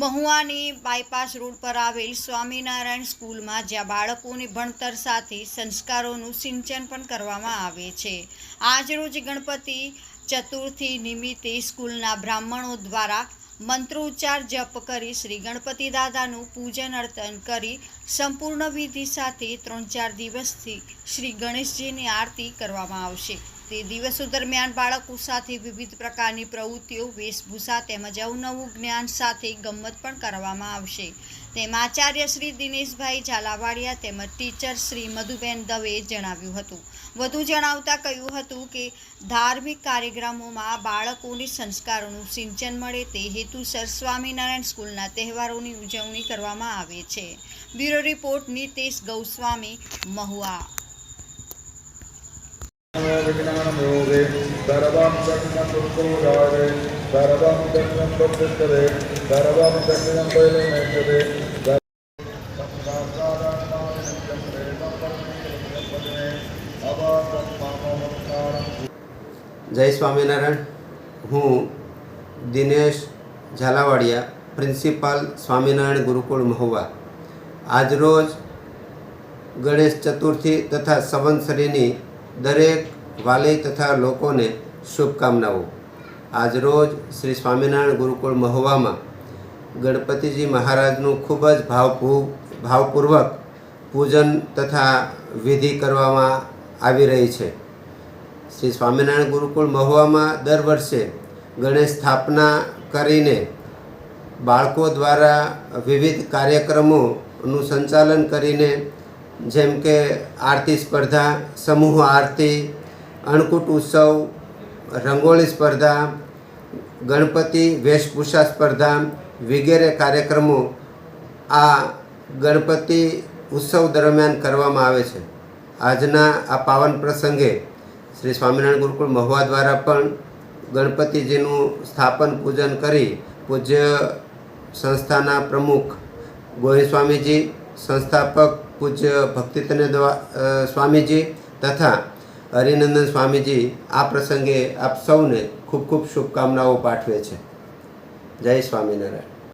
મહુવાની bypass road પર આવેલ સ્વામિનારાયણ સ્કૂલમાં જ્યાં બાળકોને ભણતર સાથે સંસ્કારોનું સિંચન પણ કરવામાં આવે છે. આજરોજ ગણપતિ ચતુર્થી નિમિત્તે સ્કૂલના બ્રાહ્મણો દ્વારા મંત્રોચ્ચાર જપ કરી શ્રી ગણપતિ દાદાનું પૂજન અર્ચન કરી સંપૂર્ણ વિધિ સાથે ત્રણ ચાર દિવસથી શ્રી ગણેશજીની આરતી કરવામાં આવશે. તે દિવસો દરમિયાન બાળકો સાથે વિવિધ પ્રકારની પ્રવૃત્તિઓ, વેશભૂષા તેમજ અવનવું જ્ઞાન સાથે ગમ્મત પણ કરવામાં આવશે. તેમ આચાર્ય શ્રી દિનેશભાઈ ઝાલાવાડિયા તેમજ ટીચર શ્રી મધુબેન દવે જણાવ્યું હતું. વધુ જણાવતા કહ્યું હતું કે, ધાર્મિક કાર્યક્રમોમાં બાળકોને સંસ્કારોનું સિંચન મળે તે હેતુસર સ્વામિનારાયણ સ્કૂલના તહેવારોની ઉજવણી કરવામાં આવે છે. Bureau report Nitesh Goswami, Mahuva. વિજ્ઞાનયોગે સર્વં દક્ષિણં દુર્ગોરારે સર્વં દક્ષિણં દુર્ગિષ્ટરે સર્વં દક્ષિણં વૈલમેષ્યતે જય સ્વામિનારાયણ હું દિનેશ ઝાલાવાડિયા પ્રિન્સિપાલ સ્વામિનારાયણ ગુરુકુળ મહુવા આજરોજ ગણેશ ચતુર્થી તથા સંવત્સરીની દરેક વાલી તથા લોકોને શુભકામનાઓ. આજરોજ શ્રી સ્વામિનારાયણ ગુરુકુળ મહુવામાં ગણપતિજી મહારાજનું ખૂબ જ ભાવપૂ, ભાવપૂર્વક પૂજન તથા વિધિ કરવામાં આવી રહી છે. શ્રી સ્વામિનારાયણ ગુરુકુળ મહુવામાં દર વર્ષે ગણેશ સ્થાપના કરીને બાળકો દ્વારા વિવિધ કાર્યક્રમોનું સંચાલન કરીને જેમ કે આરતી સ્પર્ધા, સમૂહ આરતી અન્નકૂટ ઉત્સવ, રંગોળી સ્પર્ધા, ગણપતિ વેશભૂષા સ્પર્ધા વગેરે કાર્યક્રમો આ ગણપતિ ઉત્સવ દરમિયાન કરવામાં આવે છે. આજના આ પાવન પ્રસંગે શ્રી સ્વામિનારાયણ ગુરુકુળ મહુવા દ્વારા પણ ગણપતિજીનું સ્થાપન પૂજન કરી પૂજ્ય સંસ્થાના પ્રમુખ ગોહિલ સ્વામીજી, સંસ્થાપક પૂજ્ય ભક્તિતને સ્વામીજી તથા હરિનંદન સ્વામીજી આ પ્રસંગે આપ સૌને ખૂબ ખૂબ શુભકામનાઓ પાઠવે છે. જય સ્વામિનારાયણ.